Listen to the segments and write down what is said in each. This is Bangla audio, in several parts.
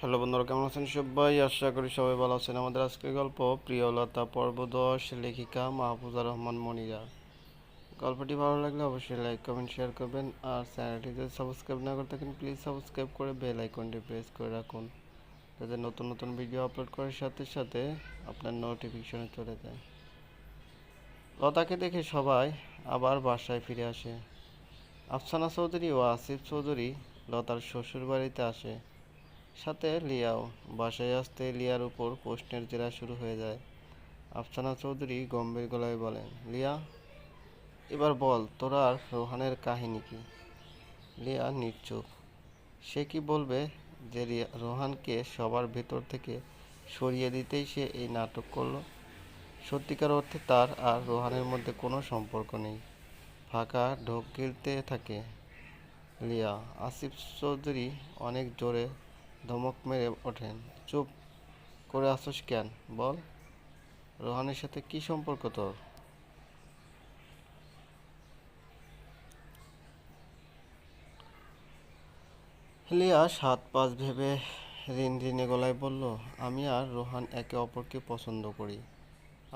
হ্যালো বন্ধুরা, কেমন আছেন সবাই? আশা করি সবাই ভালো আছেন। আমাদের আজকের গল্প প্রিয়লতা পর্ব দশ লেখিকা মাহফুজা রহমান মনিরা। গল্পটি ভালো লাগলে অবশ্যই লাইক কমেন্ট শেয়ার করবেন। আর চ্যানেলটি যদি সাবস্ক্রাইব না করে থাকেন প্লিজ সাবস্ক্রাইব করে বেল আইকনটি প্রেস করে রাখুন। যাতে নতুন নতুন ভিডিও আপলোড করার সাথে সাথে আপনার নোটিফিকেশনে চলে যায়। লতাকে দেখে সবাই আবার বাসায় ফিরে আসে। আফসানা চৌধুরী ও আসিফ চৌধুরী লতার শ্বশুর বাড়িতে আসে। সাথে লিয়াও, বাসায় আসতে লিয়ার উপর প্রশ্নের জেরা শুরু হয়ে যায়। আফসানা চৌধুরী গম্ভীর গলায় বলেন, লিয়া, এবার বল, তোর আর রোহানের কাহিনী কি? লিয়া নিশ্চুপ সে কি বলবে যে রোহানকে সবার ভেতর থেকে সরিয়ে দিতেই সে এই নাটক করল? সত্যিকার অর্থে তার আর রোহানের মধ্যে কোনো সম্পর্ক নেই। ফাঁকা ঢোক গিলতে থাকে। লিয়া, আসিফ চৌধুরী অনেক জোরে ধমক মেরে ওঠেন। চুপ করে আসোস কেন? বল, রোহানের সাথে কি সম্পর্ক তোর? লিয়া সাত পাঁচ ভেবে ঋণ ঋণে গলায় বলল, আমি আর রোহান একে অপরকে পছন্দ করি।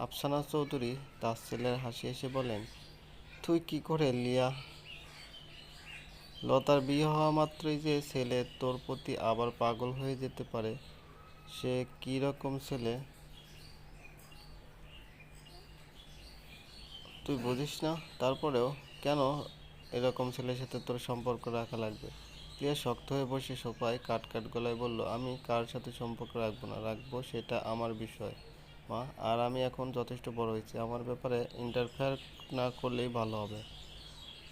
আফসানা চৌধুরী তার ছেলের হাসি এসে বলেন, তুই কি করে লিয়া লতার বিয়ে হওয়া মাত্রই যে ছেলে তোর প্রতি আবার পাগল হয়ে যেতে পারে, সে কি রকম ছেলে? তুই বুঝিস না? তারপরেও কেন এরকম ছেলের সাথে তোর সম্পর্ক রাখা লাগবে? প্রিয়া শক্ত হয়ে বসে সোফায় কাট কাট গলায় বলল, আমি কার সাথে সম্পর্ক রাখব না? রাখব সেটা আমার বিষয়। মা, আর আমি এখন যথেষ্ট বড় হয়েছি। আমার ব্যাপারে ইন্টারফেয়ার না করলেই ভালো হবে।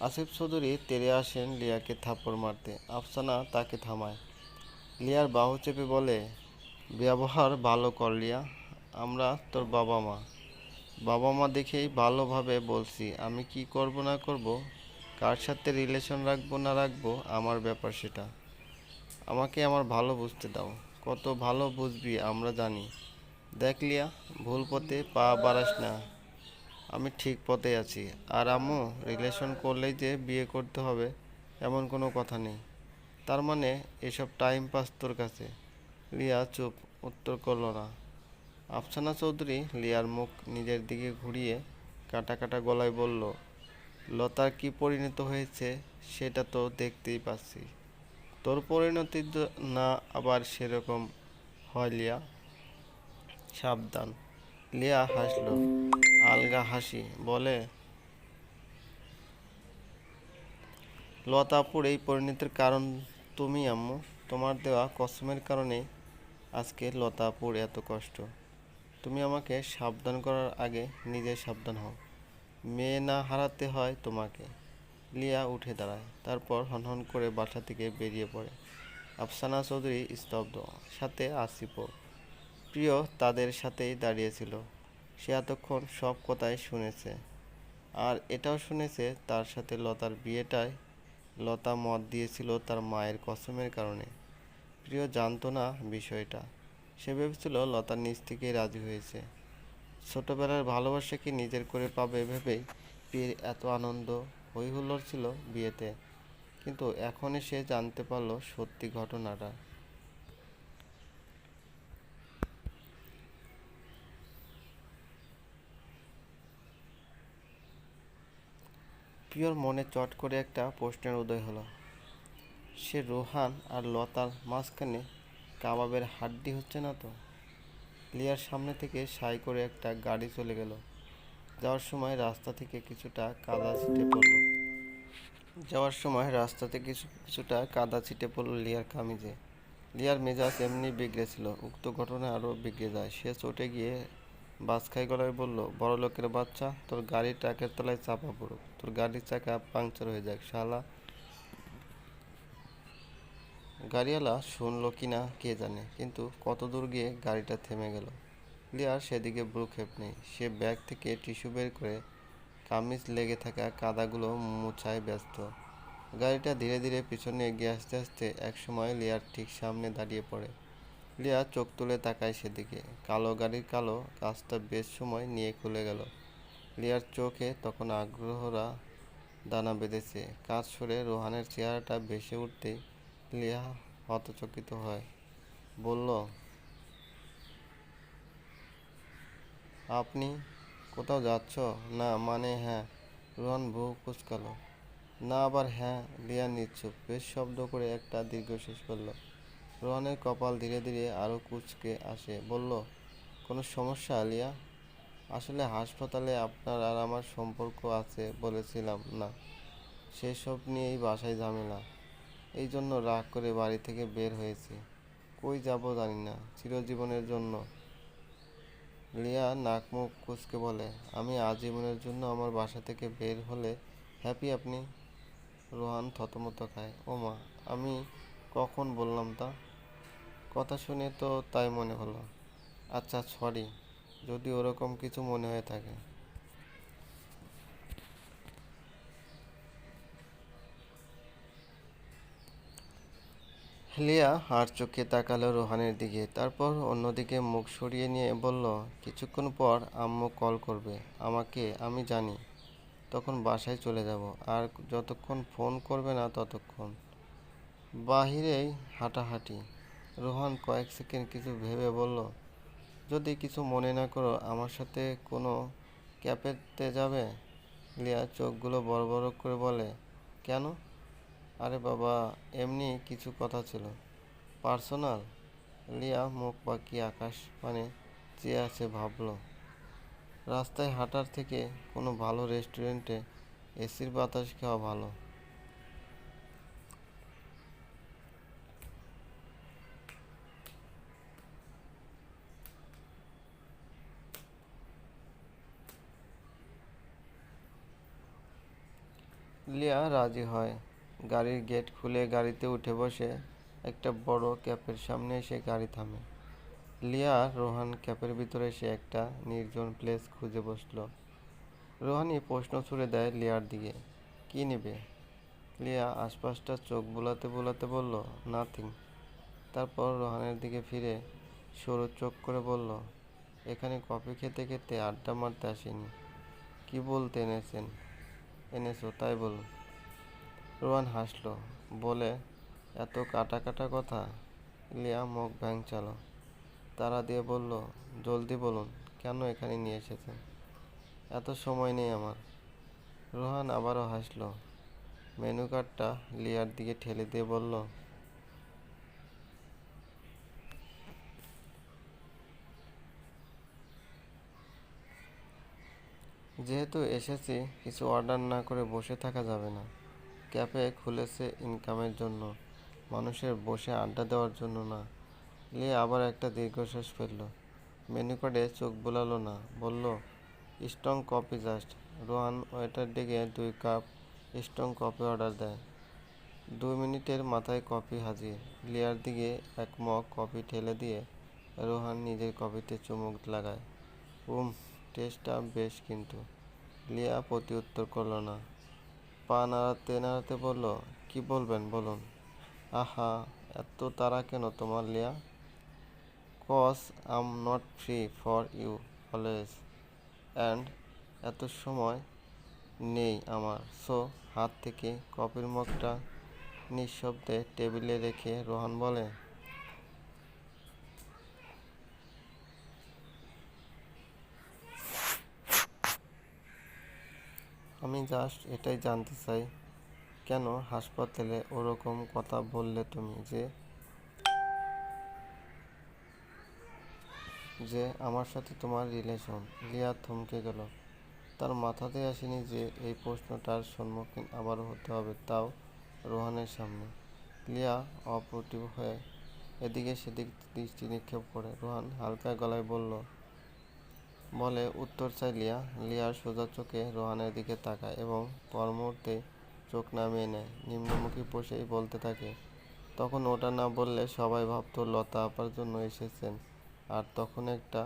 আসিফ চৌধুরী তেরে আসেন লিয়াকে থাপ্পড় মারতে। আফসানা তাকে থামায়। লিয়ার বাহু চেপে বলে, ব্যবহার ভালো কর লিয়া, আমরা তোর বাবা মা। বাবা মা দেখেই ভালোভাবে বলছি, আমি কি করব না করব, কার সাথে রিলেশন রাখব না রাখব, আমার ব্যাপার সেটা। আমাকে আমার ভালো বুঝতে দাও, কত ভালো বুঝবি আমরা জানি। দেখ লিয়া, ভুল পথে পা বাড়াস না। আমি ঠিক পথে আছি। আর আম্মু রিলেশন করলেই যে বিয়ে করতে হবে, এমন কোনো কথা নেই। তার মানে এসব টাইম পাস তোর কাছে। লিয়া চুপ, উত্তর করল না। আফসানা চৌধুরী লিয়ার মুখ নিজের দিকে ঘুরিয়ে কাটা কাটা গলায় বলল, লতার কি পরিণত হয়েছে সেটা তো দেখতেই পাচ্ছি। তোর পরিণতি না আবার সেরকম হয় লিয়া? সাবধান। লিয়া হাসলো। আলগা হাসি বলে, লতাপুর, এই পরিণতির কারণ তুমি, আম্মু। তোমার দেওয়া কসমের কারণে আজকে লতাপুর এত কষ্ট। তুমি আমাকে সাবধান করার আগে নিজে সাবধান হও। মেয়ে না হারাতে হয় তোমাকে। লিয়া উঠে দাঁড়ায়, তারপর হনহন করে বাসা থেকে বেরিয়ে পড়ে। আফসানা চৌধুরী স্তব্ধ, সাথে আসিফও। প্রিয় তাদের সাথেই দাঁড়িয়েছিল। সে এতক্ষণ সব কথাই শুনেছে। আর এটাও শুনেছে তার সাথে লতার বিয়েটায়। লতা মত দিয়েছিল তার মায়ের কসমের কারণে। প্রিয় জানতো না বিষয়টা। সে ভেবেছিল লতার নিজ থেকেই রাজি হয়েছে। ছোটবেলার ভালোবাসাকে নিজের করে পাবে ভেবেই বিয়ের এত আনন্দ হই ছিল বিয়েতে। কিন্তু এখনই সে জানতে পারল সত্যি ঘটনাটা। প্রিয়র মনে চট করে একটা প্রশ্নের উদয় হলো। সে রোহান আর লতার মাঝখানে কাবাবের হাড্ডি হচ্ছে না তো? লিয়ার সামনে থেকে সাই করে একটা গাড়ি চলে গেল। যাওয়ার সময় রাস্তা থেকে কিছুটা কাদা ছিটে পড়ল। যাওয়ার সময় রাস্তাতে কিছু, কিছুটা কাদা ছিটে পড়ল লিয়ার কামিজে। লিয়ার মেজাজ এমনি বিগড়েছিল উক্ত ঘটনা আরও বিগড়ে যায়। সে চটে গিয়ে বাসখাই গলায় বলল, বড় লোকের বাচ্চা, তোর গাড়ি ট্রাকের তলায় চাপা পড়ুক তোর গাড়ির চাকা পাংচার হয়ে যাক, শালা। গাড়িওয়ালা শুনলো কি না, কে জানে, কিন্তু কত দূর গিয়ে গাড়িটা থেমে গেল। লিয়ার সেদিকে ভ্রুক্ষেপ নেই। সে ব্যাগ থেকে টিস্যু বের করে কামিজ লেগে থাকা কাদাগুলো মুছায় ব্যস্ত। গাড়িটা ধীরে ধীরে পিছনে এগিয়ে আসতে আসতে একসময় লিয়ার ঠিক সামনে দাঁড়িয়ে পড়ে। লিয়া চোখ তুলে তাকায় সেদিকে। কালো গাড়ির কালো কাজটা বেশ সময় নিয়ে খুলে গেল। লিয়ার চোখে তখন আগ্রহরা দানা বেঁধেছে। কাজ সরে রোহানের চেহারাটা ভেসে উঠতেই লিয়া হতচকিত হয়। বলল, আপনি কোথাও যাচ্ছ? না মানে হ্যাঁ। রোহান ভ্রু কুচকালো। না, আবার হ্যাঁ। লিয়া নিচ্ছুপ বেশ শব্দ করে একটা দীর্ঘশ্বাস ফেলল। রোহানের কপাল ধীরে ধীরে আরও কুচকে আসে। বলল, কোনো সমস্যা লিয়া আসলে হাসপাতালে আপনার আর আমার সম্পর্ক আছে বলেছিলাম না। সেসব নিয়েই বাসায় ঝামেলা। এই জন্য রাগ করে বাড়ি থেকে বের হয়েছি। কই যাব জানি না, চিরজীবনের জন্য। লিয়া নাক মুখ কুচকে বলে, আমি আজীবনের জন্য আমার বাসা থেকে বের হলে হ্যাপি আপনি? রোহান থতমত খায় ও মা আমি কখন বললাম তা? কথা শুনে তো তাই মনে হলো। আচ্ছা সরি যদি ওরকম কিছু মনে হয়ে থাকে। লিয়া আর চোখে তাকালো রোহানের দিকে, তারপর অন্যদিকে মুখ সরিয়ে নিয়ে বলল, কিছুক্ষণ পর আম্মু কল করবে, আমাকে, আমি জানি। তখন বাসায় চলে যাব, আর যতক্ষণ ফোন করবে না ততক্ষণ। বাহিরেই হাঁটাহাঁটি। রোহান কয়েক সেকেন্ড কিছু ভেবে বলল, যদি কিছু মনে না করো, আমার সাথে কোনো ক্যাফেতে যাবে? লিয়া চোখগুলো বড় বড় করে বলে, কেন? আরে বাবা, এমনি কিছু কথা ছিল। পার্সোনাল? লিয়া মুখ বাঁকিয়ে আকাশ মানে চেয়ে আছে ভাবল। রাস্তায় হাঁটার থেকে কোনো ভালো রেস্টুরেন্টে এসির বাতাস খাওয়া ভালো। লিয়া রাজি হয়। গাড়ির গেট খুলে গাড়িতে উঠে বসে একটা বড় ক্যাপের সামনে এসে গাড়ি থামে। লিয়া রোহান ক্যাপের ভিতরে এসে একটা নির্জন প্লেস খুঁজে বসল। রোহানি প্রশ্ন ছুড়ে দেয় লিয়ার দিকে, কি নেবে? লিয়া আশপাশটা চোখ বোলাতে বোলাতে বলল, নাথিং। তারপর রোহানের দিকে ফিরে সরু চোখ করে বলল, এখানে কফি খেতে খেতে আড্ডা মারতে আসেনি। কি বলতে এনেছেন? এনেছো, তাই বলুন। রোহান হাসলো, বলে, এত কাটা কাটা কথা? লিয়া মুখ ভ্যাংচাল। তারা দিয়ে বলল, জলদি বলুন, কেন এখানে নিয়ে এসেছেন? এত সময় নেই আমার। রোহান আবারও হাসলো। মেনু কার্ডটা লিয়ার দিকে ঠেলে দিয়ে বলল যেহেতু এসেছি, কিছু অর্ডার না করে বসে থাকা যাবে না। ক্যাফে খুলেছে ইনকামের জন্য। মানুষের বসে আড্ডা দেওয়ার জন্য না। লিয়ে আবার একটা দীর্ঘশ্বাস ফেলল। মেনু কার্ডে চোখ বোলালো না। বলল strong coffee just Rohan waiter ডেকে দুই কাপ স্ট্রং কফি অর্ডার দেয়। দু মিনিটের মাথায় কফি হাজির। লিয়ার দিকে এক মগ কফি ঠেলে দিয়ে রোহান নিজের কফিতে চুমুক লাগায়। উম টেস্টটা বেশ কিন্তু। লিয়া প্রতি উত্তর করল না। পা নাড়াতে নাড়াতে বলল, কি বলবেন বলুন? আহা, এত তারা কেন তোমার লিয়া? Cause am not free for you always and এত সময় নেই আমার। সো হাত থেকে কফির মগটা নিঃশব্দে টেবিলে রেখে রোহান বলে আমি জাস্ট এটাই জানতে চাই, কেন হাসপাতালে ওরকম কথা বললে তুমি যে যে আমার সাথে তোমার রিলেশন লিয়া থমকে গেল। তার মাথাতে আসেনি যে এই প্রশ্নটার সম্মুখীন আবারও হতে হবে তাও রোহানের সামনে। লিয়া অপ্রতিভ হয়ে এদিকে সেদিক দৃষ্টি নিক্ষেপ করে। রোহান হালকা গলায় বলল বলে উত্তর চাই লিয়া। লিয়ার সোজা চোখে রোহানের দিকে তাকায় এবং পর মুহূর্তে চোখ নামিয়ে নেয়। নিম্নমুখী বসেই বলতে থাকে, তখন ওটা না বললে সবাই ভাবতো লতা আপার জন্য এসেছেন। আর তখন একটা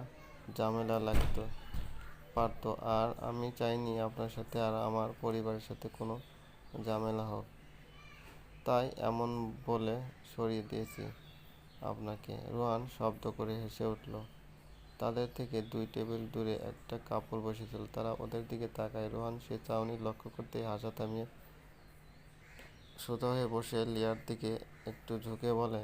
ঝামেলা লাগতো। পারতো, আর আমি চাইনি আপনার সাথে আর আমার পরিবারের সাথে কোনো ঝামেলা হোক। তাই এমন বলে সরিয়ে দিয়েছি আপনাকে। রোহান শব্দ করে হেসে উঠল। তাদের থেকে দুই টেবিল দূরে একটা কাপড় বসেছিল। তারা ওদের দিকে তাকায়। রোহান, সে চাউনি লক্ষ্য করতে হাসা থামিয়ে সোজা হয়ে বসে লিয়ার দিকে একটু ঝুঁকে বলে,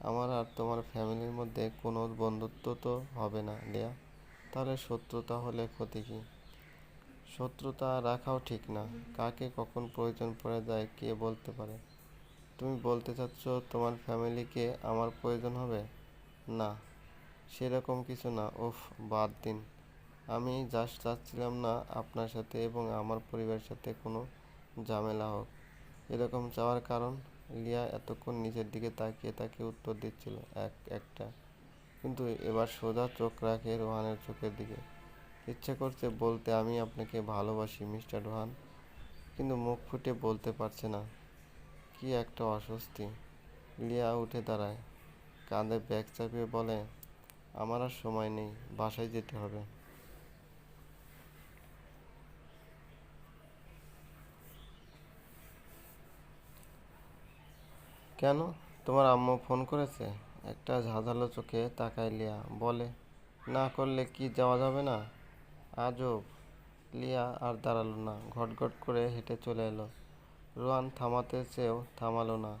আমার আর তোমার ফ্যামিলির মধ্যে কোনো বন্ধুত্ব তো হবে না, লিয়া। তাহলে শত্রুতা হলে ক্ষতি কি? শত্রুতা রাখাও ঠিক না। কাকে কখন প্রয়োজন পড়ে যায়, কে বলতে পারে? তুমি বলতে চাচ্ছ তোমার ফ্যামিলিকে আমার প্রয়োজন হবে? না। সেরকম কিছু না। উফ, বাদ দিন। আমি জাস্ট চাচ্ছিলাম না আপনার সাথে এবং আমার পরিবারের সাথে কোনো ঝামেলা হোক। এরকম চাওয়ার কারণ? লিয়া এতক্ষণ নিচের দিকে তাকিয়ে তাকে উত্তর দিচ্ছিল, এক, একটা। কিন্তু এবার সোজা চোখ রাখে রোহানের চোখের দিকে। ইচ্ছে করছে বলতে আমি আপনাকে ভালোবাসি, মিস্টার রোহান। কিন্তু মুখ ফুটে বলতে পারছে না। কি একটা অস্বস্তি। লিয়া উঠে দাঁড়ায়। কাঁধে ব্যাগ চাপিয়ে বলে আমার আর সময় নেই, বাসায় যেতে হবে। কেন? তোমার আম্মু ফোন করেছে? একটা ঝাঁঝালো চোখে তাকায় লিয়া, বলে, না করলে কি যাওয়া যাবে না? আজব। লিয়া আর দাঁড়াল না, ঘটঘট করে হেঁটে চলে এলো। রোয়ান থামাতে চেয়েও থামালো না,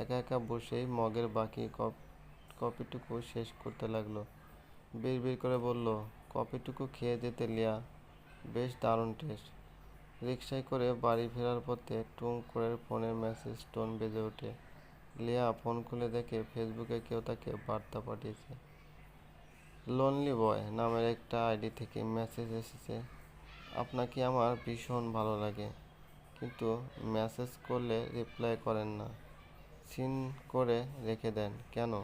একা একা বসেই মগের বাকি কপ কপিটুকু শেষ করতে লাগল। বিড়বিড় করে বলল, কপিটুকু খেয়ে যেতে লিয়া, বেশ দারুণ টেস্ট। রিক্সায় করে বাড়ি ফেরার পথে টুং করে ফোনের মেসেজ টোন বেজে ওঠে। লিয়া ফোন খুলে দেখে ফেসবুকে কেউ তাকে বার্তা পাঠিয়েছে। লোনলি বয় নামের একটা আইডি থেকে মেসেজ এসেছে। আপনাকে আমার ভীষণ ভালো লাগে। কিন্তু মেসেজ করলে রিপ্লাই করেন না। সিন করে রেখে দেন। কেন?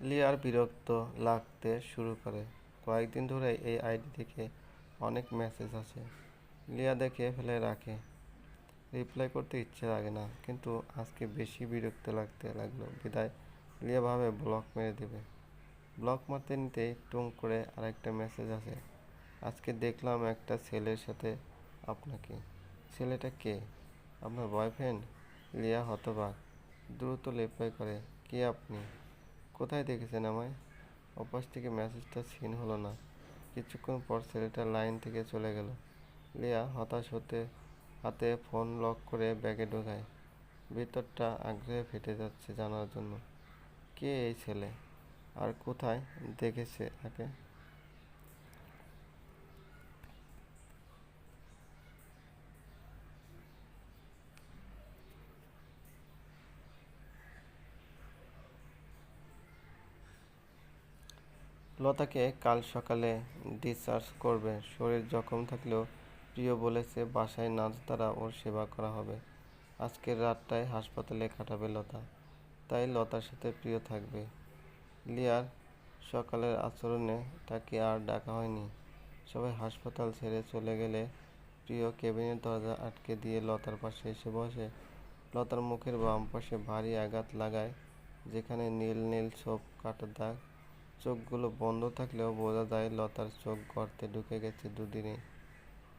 লিয়ার বিরক্ত লাগতে শুরু করে। কয়েকদিন ধরে এই আইডি থেকে অনেক মেসেজ আসে। লিয়া দেখে ফেলে রাখে। রিপ্লাই করতে ইচ্ছে লাগে না, কিন্তু আজকে বেশি বিরক্ত লাগতে লাগল। বিদায়, লিয়া ভাবে ব্লক মেরে দেবে। ব্লক মারতে নিতেই টুং করে আরেকটা মেসেজ আসে। আজকে দেখলাম একটা ছেলের সাথে আপনাকে। ছেলেটা কে? আপনার বয়ফ্রেন্ড লিয়া হতবাক। দ্রুত রিপ্লাই করে, কে আপনি? কোথায় দেখেছেন আমায়? অপাস থেকে মেসেজটা সিন হলো না। কিছুক্ষণ পর ছেলেটা লাইন থেকে চলে গেল। লিয়া হতাশ হতে, হাতে ফোন লক করে ব্যাগে ঢোকায়। ভিতরটা আগ্রহে ফেটে যাচ্ছে জানার জন্য। কে এই ছেলে? আর কোথায় দেখেছে একে লতাকে কাল সকালে ডিসচার্জ করবে। শরীর জখম থাকলেও প্রিয় বলেছে, বাসায় নার্স দ্বারা ওর সেবা করা হবে। আজকের রাতটায় হাসপাতালে কাটাবে লতা। তাই লতার সাথে প্রিয় থাকবে। লিয়ার সকালের আচরণে তাকে আর ডাকা হয়নি। সবাই হাসপাতাল ছেড়ে চলে গেলে প্রিয় কেবিনের দরজা আটকে দিয়ে লতার পাশে এসে বসে। লতার মুখের বাম পাশে ভারী আঘাত লাগায়, যেখানে নীল নীল ছোপ কাটা দাগ চোখগুলো বন্ধ থাকলেও বোঝা যায় লতার চোখ গর্তে ঢুকে গেছে দুদিনে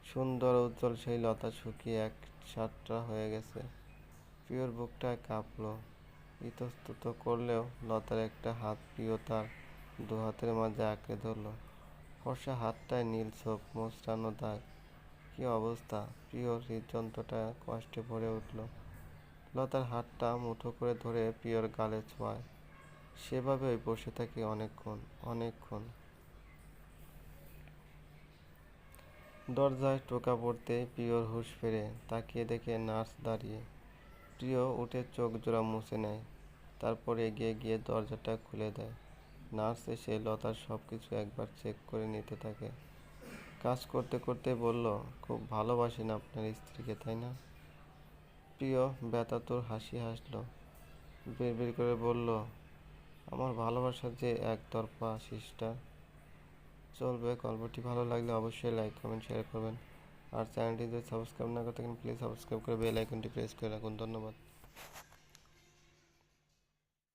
সুন্দর উজ্জ্বল সেই লতা শুকিয়ে এক সাতটা হয়ে গেছে। প্রিয়র বুকটা কাঁপলো। ইতস্তত করলেও লতার একটা হাত প্রিয় তার দু হাতের মাঝে আঁকড়ে ধরলো। ফর্সা হাতটায় নীল ছোপ মোচড়ানো দাগ। কি অবস্থা? প্রিয়র হৃদযন্ত্রটা কষ্টে ভরে উঠল। লতার হাতটা মুঠো করে ধরে প্রিয়র গালে ছোঁয়ায়। সেভাবেই বসে থাকি অনেকক্ষণ অনেকক্ষণ। দরজায় টোকা পড়তে প্রিয়র হুঁশ ফেরে তাকিয়ে দেখে নার্স দাঁড়িয়ে। প্রিয় উঠে চোখ জোড়া মুছে নেয়, তারপর এগিয়ে গিয়ে দরজাটা খুলে দেয়। নার্স এসে লতার সব কিছু একবার চেক করে নিতে থাকে। কাজ করতে করতে বলল, খুব ভালোবাসেন আপনার স্ত্রীকে, তাই না? প্রিয় ব্যথাতুর হাসি হাসলো। বিড়বিড় করে বলল আমার ভালোবাসার যে একতরফা আশিসটা চলবে। গল্পটি ভালো লাগলে অবশ্যই লাইক কমেন্ট শেয়ার করবেন। আর চ্যানেলটি যদি সাবস্ক্রাইব না করে থাকেন প্লিজ সাবস্ক্রাইব করে বেল আইকনটি প্রেস করে রাখুন। ধন্যবাদ।